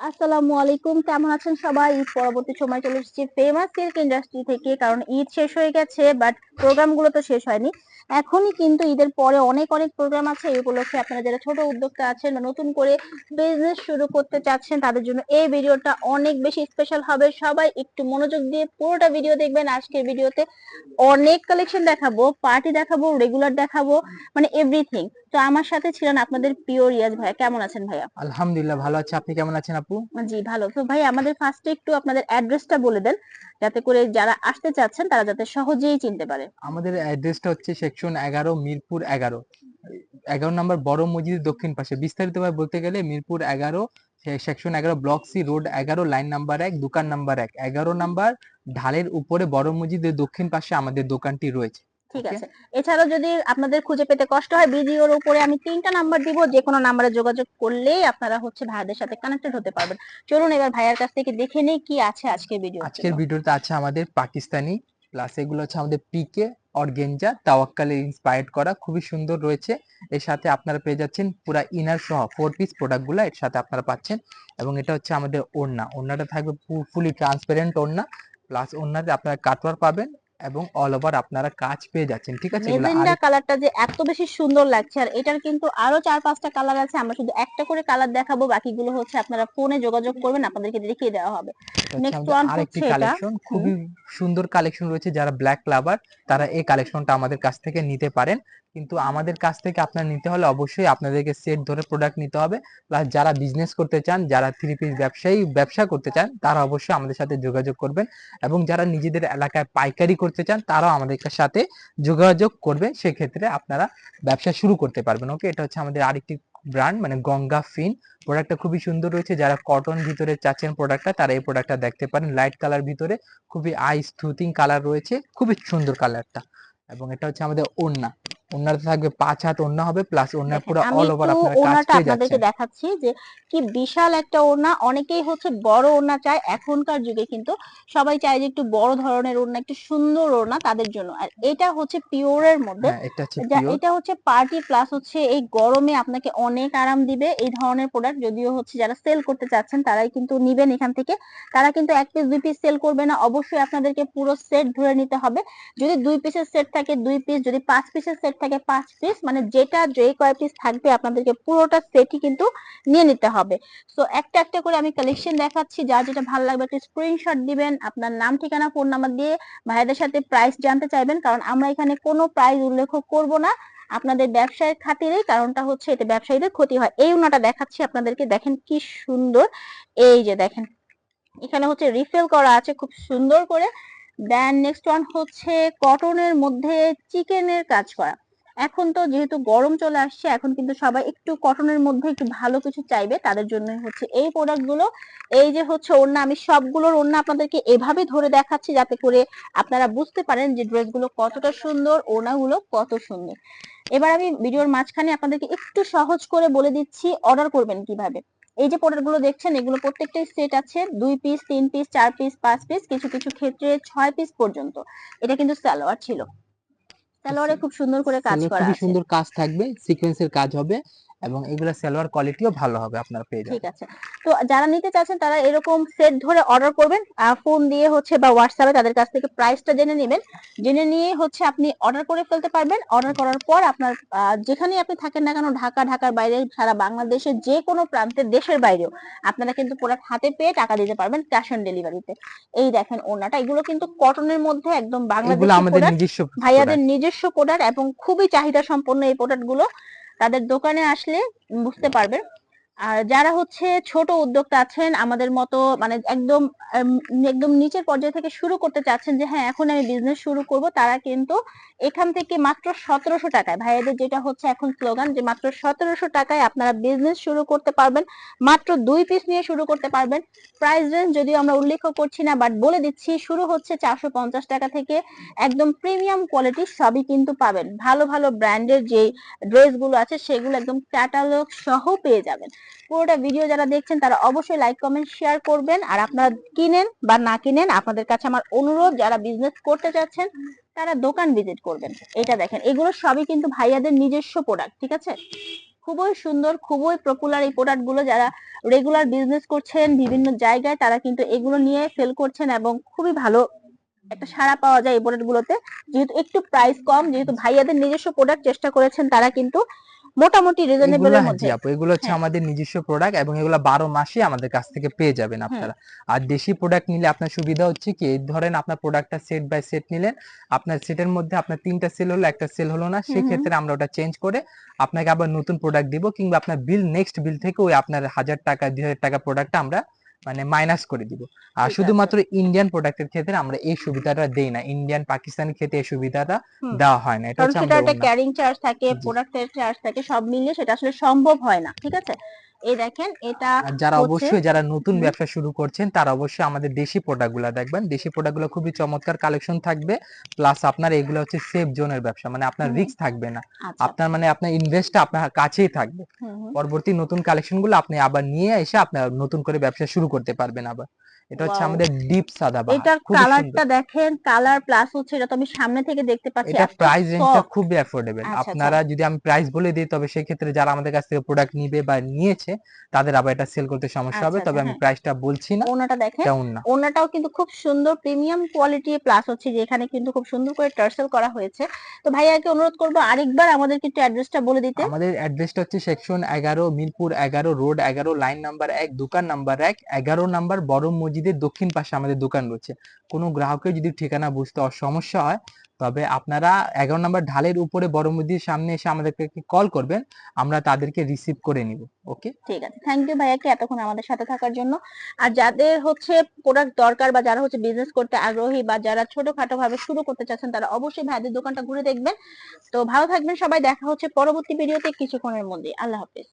আসসালামু আলাইকুম, কেমন আছেন সবাই? ঈদ পরবর্তী সময় চলে এসেছি ফেমাস সিল্ক ইন্ডাস্ট্রি থেকে, কারণ ঈদ শেষ হয়ে গেছে বাট প্রোগ্রামগুলো তো শেষ হয়নি। এখনই কিন্তু ঈদের পরে অনেক অনেক প্রোগ্রাম আছে, এই উপলক্ষে আপনারা যারা ছোট উদ্যোক্তা আছেন বা নতুন করে বিজনেস শুরু করতে চাচ্ছেন, তাদের জন্য এই ভিডিওটা অনেক বেশি স্পেশাল হবে। সবাই একটু মনোযোগ দিয়ে পুরোটা ভিডিও দেখবেন। আজকের ভিডিওতে অনেক কালেকশন দেখাবো পার্টি দেখাবো রেগুলার দেখাবো মানে এভরিথিং তো আমার সাথে ছিলেন আপনাদের পিওর রিয়াজ ভাইয়া। কেমন আছেন ভাইয়া? আলহামদুলিল্লাহ ভালো আছে। আপনি কেমন আছেন আপু? জি ভালো। তো ভাই আমাদের ফার্স্টে একটু আপনাদের অ্যাড্রেসটা বলে দেন যাতে করে যারা আসতে চাচ্ছেন তারা যাতে সহজেই চিনতে পারে। আমাদের অ্যাড্রেসটা হচ্ছে সেকশন এগারো মিরপুর এগারো। এগারো নম্বর বড় মসজিদের দক্ষিণ পাশে। বিস্তারিতভাবে বলতে গেলে মিরপুর এগারো সেকশন এগারো ব্লক সি রোড এগারো লাইন নাম্বার এক দোকান নাম্বার এক। এগারো নাম্বার ঢালের উপরে বড় মসজিদের দক্ষিণ পাশে আমাদের দোকানটি রয়েছে। ঠিক আছে। এছাড়াও যদি আপনাদের খুঁজে পেতে কষ্ট হয় ভিডিওর উপরে আমি তিনটা নাম্বার দিব। যে কোনো নাম্বারে যোগাযোগ করলেই আপনারা হচ্ছে ভাইয়াদের সাথে কানেক্টেড হতে পারবেন। চলুন এবার ভাইয়ার কাছ থেকে দেখে নেই কি আছে আজকের ভিডিও আজকের ভিডিওতে আছে আমাদের পাকিস্তানি প্লাস এগুলো হচ্ছে আমাদের পিকে অর্গেঞ্জা তাওয়াক্কালে ইন্সপায়ার্ড করা খুবই সুন্দর রয়েছে। এর সাথে আপনারা পেয়ে যাচ্ছেন পুরা ইনার সহ ফোর পিস প্রোডাক্টগুলো এর সাথে আপনারা পাচ্ছেন। এবং এটা হচ্ছে আমাদের ওড়না। ওড়নাটা থাকবে ফুলি ট্রান্সপারেন্ট ওড়না। প্লাস ওড়নাতে আপনারা কাটওয়ার পাবেন। এবং অল ওভার আপনারা কাজ পেয়ে যাচ্ছেন ঠিক আছে? মেজেন্ডা কালারটা যে এত বেশি সুন্দর লাগছে আর এটার কিন্তু আরও চার পাঁচটা কালার আছে আমরা শুধু একটা করে কালার দেখাবো বাকিগুলো হচ্ছে আপনারা ফোনে যোগাযোগ করবেন আপনাদেরকে দেখিয়ে দেওয়া হবে। আরেকটি কালেকশন খুবই সুন্দর কালেকশন রয়েছে যারা ব্ল্যাক লাভার তারা এই কালেকশনটা আমাদের কাছ থেকে নিতে পারেন। কিন্তু আমাদের কাছ থেকে আপনার নিতে হলে অবশ্যই আপনাদেরকে সেট ধরে প্রোডাক্ট নিতে হবে। প্লাস যারা বিজনেস করতে চান যারা থ্রি পিস ব্যবসায়ী ব্যবসা করতে চান তারা অবশ্যই আমাদের সাথে যোগাযোগ করবেন। এবং যারা নিজেদের এলাকায় পাইকারি করতে চান তারাও আমাদের সাথে যোগাযোগ করবে সেক্ষেত্রে আপনারা ব্যবসা শুরু করতে পারবেন। ওকে এটা হচ্ছে আমাদের আরেকটি ব্র্যান্ড মানে গঙ্গা ফিন। প্রোডাক্টটা খুবই সুন্দর রয়েছে। যারা কটন ভিতরে চাচ্ছেন প্রোডাক্টটা তারা এই প্রোডাক্টটা দেখতে পারেন। লাইট কালার ভিতরে খুবই আই স্মুথিং কালার রয়েছে। খুবই সুন্দর কালারটা এবং এটা হচ্ছে আমাদের ওড়না। ওড়নাতে থাকবে পাঁচ হাত ওড়না হবে প্লাস দেখেন, পুরো অল ওভার আপনারা কাজ পেয়ে আপনাদেরকে দেখাচ্ছি যে কি বিশাল একটা ওড়না অনেকেই হচ্ছে বড় ওড়না চায় এখনকার যুগে কিন্তু সবাই চায় যে একটু বড় ধরনের ওড়না একটু সুন্দর ওড়না তাদের জন্য। আর এটা হচ্ছে পিওরের মধ্যে হ্যাঁ এটা হচ্ছে যা এটা হচ্ছে পার্টি প্লাস হচ্ছে এই গরমে আপনাকে অনেক আরাম দিবে এই ধরনের প্রোডাক্ট যদিও হচ্ছে যারা সেল করতে চাচ্ছেন তারাই কিন্তু নিবেন এখান থেকে। তারা কিন্তু এক পিস দুই পিস সেল করবে না অবশ্যই আপনাদেরকে পুরো সেট ধরে নিতে হবে। যদি দুই পিসের সেট থাকে দুই পিস যদি পাঁচ পিসের সেট থাকে পাঁচ পিস মানে যেটা যে কয় পিস থাকবে আপনাদেরকে পুরোটা সেটই কিন্তু নিয়ে নিতে হবে। তো একটা একটা করে আমি কালেকশন দেখাচ্ছি। যার যেটা ভালো লাগবে একটা স্ক্রিনশট দিবেন, আপনার নাম, ঠিকানা ফোন নাম্বার দিয়ে ভাইয়াদের সাথে প্রাইস জানতে চাইবেন। কারণ আমরা এখানে কোনো প্রাইস উল্লেখ করব না। আপনাদের ব্যবসায়ের খাতিরেই, কারণটা হচ্ছে এতে ব্যবসায়ীদের ক্ষতি হয়। এই উনাটা দেখাচ্ছি আপনাদেরকে। দেখেন কি সুন্দর। এই যে দেখেন, এখানে হচ্ছে রিফিল করা আছে খুব সুন্দর করে। দেন নেক্সট ওয়ান হচ্ছে কটনের মধ্যে চিকেনের কাজ করা। এখন তো যেহেতু গরম চলে আসছে, এখন কিন্তু সবাই একটু কটনের মধ্যে একটু ভালো কিছু চাইবে, তাদের জন্য হচ্ছে এই প্রোডাক্টগুলো। এই যে হচ্ছে ওড়না, আমি সবগুলোর ওড়না আপনাদেরকে এভাবে ধরে দেখাচ্ছি যাতে করে আপনারা বুঝতে পারেন যে ড্রেসগুলো কতটা সুন্দর, ওড়নাগুলো কত সুন্দর। এবার আমি ভিডিওর মাঝখানে আপনাদেরকে একটু সহজ করে বলে দিচ্ছি অর্ডার করবেন কীভাবে। এই যে প্রোডাক্টগুলো দেখছেন, এগুলো প্রত্যেকটাই সেট আছে, দুই পিস তিন পিস চার পিস পাঁচ পিস কিছু কিছু ক্ষেত্রে ছয় পিস পর্যন্ত। এটা কিন্তু সালোয়ার ছিল। সালোয়ারে খুব সুন্দর করে কাজ করা খুবই আছে। সুন্দর কাজ থাকবে সিকোয়েন্সের কাজ হবে। এবং এগুলো সালোয়ার কোয়ালিটিও ভালো হবে আপনারা পেয়ে যাবেন। ঠিক আছে। তো যারা নিতে চাচ্ছেন তারা এরকম সেট ধরে অর্ডার করবেন ফোন দিয়ে হচ্ছে বা হোয়াটসঅ্যাপে তাদের কাছ থেকে প্রাইসটা জেনে নেবেন। জেনে নিয়ে হচ্ছে আপনি অর্ডার করে ফেলতে পারবেন। অর্ডার করার পর আপনার আহ, যেখানেই আপনি থাকেন না কেন ঢাকা ঢাকার বাইরে সারা বাংলাদেশের যে কোনো প্রান্তে দেশের বাইরেও আপনারা কিন্তু প্রোডাক্ট হাতে পেয়ে টাকা দিতে পারবেন ক্যাশ অন ডেলিভারিতে এই দেখেন ওনাটা এগুলো কিন্তু কটনের মধ্যে একদম বাংলাদেশি ভাইয়াদের নিজস্ব প্রোডাক্ট এবং খুবই চাহিদা সম্পন্ন এই প্রোডাক্টগুলো। তাদের দোকানে আসলে বুঝতে পারবেন আর যারা হচ্ছে ছোট উদ্যোক্তা আছেন, আমাদের মতো মানে একদম একদম নিচের পর্যায় থেকে শুরু করতে চাচ্ছেন যে হ্যাঁ এখন আমি বিজনেস শুরু করব, তারা কিন্তু এখান থেকে মাত্র সতেরোশো টাকায়, ভাইয়াদের যেটা হচ্ছে এখন স্লোগান যে, মাত্র সতেরোশো টাকায় আপনারা বিজনেস শুরু করতে পারবেন, মাত্র দুই পিস নিয়ে শুরু করতে পারবেন। প্রাইস রেঞ্জ যদিও আমরা উল্লেখ করছি না বাট বলে দিচ্ছি, শুরু হচ্ছে চারশো পঞ্চাশ টাকা থেকে, একদম প্রিমিয়াম কোয়ালিটি সবই কিন্তু পাবেন। ভালো ভালো ব্র্যান্ডের যে ড্রেসগুলো আছে, সেগুলো একদম ক্যাটালগ সহ পেয়ে যাবেন। পুরোটা ভিডিও যারা দেখছেন, তারা অবশ্যই লাইক কমেন্ট শেয়ার করবেন। আর আপনারা কিনেন বা না কিনেন, আপনাদের কাছে আমার অনুরোধ, যারা বিজনেস করতে চাচ্ছেন, তারা দোকান ভিজিট করবেন। এটা দেখেন, এগুলো সবই কিন্তু ভাইয়াদের নিজস্ব প্রোডাক্ট ঠিক আছে? খুবই সুন্দর, খুবই পপুলার এই প্রোডাক্টগুলো যারা রেগুলার বিজনেস করছেন, বিভিন্ন জায়গায় তারা কিন্তু এগুলো নিয়ে সেল করছেন এবং খুবই ভালো একটা সাড়া পাওয়া যায় এই প্রোডাক্ট গুলোতে। যেহেতু একটু প্রাইস কম, যেহেতু ভাইয়াদের নিজস্ব প্রোডাক্ট চেষ্টা করেছেন তারা কিন্তু মোটামুটি রিজনেবল এর হ্যাঁ মধ্যে। আপু এগুলো হচ্ছে হ্যাঁ। আমাদের নিজস্ব প্রোডাক্ট এবং এগুলো বারো মাসে আমাদের কাছ থেকে পেয়ে যাবেন আপনারা। আর দেশি প্রোডাক্ট নিলে আপনার সুবিধা হচ্ছে কি এই ধরেন আপনার প্রোডাক্টটা সেট বাই সেট নিলেন আপনার সেটের মধ্যে আপনার তিনটা সেল হলো একটা সেল হলো না সেই ক্ষেত্রে সেক্ষেত্রে আমরা ওটা চেঞ্জ করে আপনাকে আবার নতুন প্রোডাক্ট দিব কিংবা আপনার বিল নেক্সট বিল থেকে ওই আপনার হাজার টাকা দুই হাজার টাকা প্রোডাক্টটা আমরা মানে মাইনাস করে দিব। আর শুধুমাত্র ইন্ডিয়ান প্রোডাক্টের ক্ষেত্রে আমরা এই সুবিধাটা দেই না। ইন্ডিয়ান পাকিস্তানি ক্ষেত্রে এই সুবিধাটা দেওয়া হয় না। এটা হচ্ছে একটা ক্যারিং চার্জ থাকে। প্রোডাক্টের চার্জ থাকে সব মিলিয়ে সেটা আসলে সম্ভব হয় না ঠিক আছে? এই দেখেন এটা যারা অবশ্যই যারা নতুন ব্যবসা শুরু করছেন তারা অবশ্যই আমাদের দেশি প্রোডাক্টগুলা দেখবেন। দেশি প্রোডাক্টগুলো খুবই চমৎকার কালেকশন থাকবে। প্লাস আপনার এগুলো হচ্ছে সেফ জোনের ব্যবসা মানে আপনার রিস্ক থাকবে না। আচ্ছা। আপনার মানে আপনার ইনভেস্টটা আপনার কাছেই থাকবে। পরবর্তী নতুন কালেকশনগুলো আপনি আবার নিয়ে এসে আপনার নতুন করে ব্যবসা শুরু করতে পারবেন আবার। এটা হচ্ছে আমাদের ডিপ সাদা এটার কালারটা দেখেন কালার প্লাস হচ্ছে এটা তো আমি সামনে থেকে দেখতে পাচ্ছি এটা প্রাইস রেঞ্জটা। খুবই অ্যাফোর্ডেবল আচ্ছা, আচ্ছা। আপনারা যদি আমি প্রাইস বলে দিই তবে সেই ক্ষেত্রে যারা আমাদের কাছ থেকে প্রোডাক্ট নিবে বা নিয়েছে তাদের আবার এটা সেল করতে সমস্যা হবে। আচ্ছা, তবে আমি হ্যাঁ। প্রাইসটা বলছি না ওনাটা দেখেন ওনাটাও কিন্তু খুব সুন্দর প্রিমিয়াম কোয়ালিটি প্লাস হচ্ছে যে এখানে কিন্তু খুব সুন্দর করে টার্সেল করা হয়েছে। তো ভাইয়াকে অনুরোধ করব আরেকবার আমাদের কিন্তু অ্যাড্রেসটা বলে দিতে। আমাদের অ্যাড্রেসটা হচ্ছে সেকশন এগারো মিরপুর এগারো রোড এগারো লাইন নাম্বার এক দোকান নাম্বার এক এগারো নাম্বার বড় মসজিদের দক্ষিণ পাশে আমাদের দোকান রয়েছে, কোনো গ্রাহকের যদি ঠিকানা বুঝতে সমস্যা হয়, তবে আপনারা এগারো নম্বর ঢালের উপরে বড় মসজিদের সামনে এসে আমাদেরকে কল করবেন, আমরা তাদেরকে রিসিভ করে নিব ওকে ঠিক আছে থ্যাংক ইউ ভাইয়াকে এতক্ষণ আমাদের সাথে থাকার জন্য। আর যাদের হচ্ছে প্রোডাক্ট দরকার বা যারা হচ্ছে বিজনেস করতে আগ্রহী বা যারা ছোটখাটো ভাবে শুরু করতে চাচ্ছেন, তারা অবশ্যই ভাইদের দোকানটা ঘুরে দেখবেন। তো ভালো থাকবেন সবাই, দেখা হচ্ছে পরবর্তী ভিডিওতে কিছুক্ষণের মধ্যে আল্লাহ হাফেজ।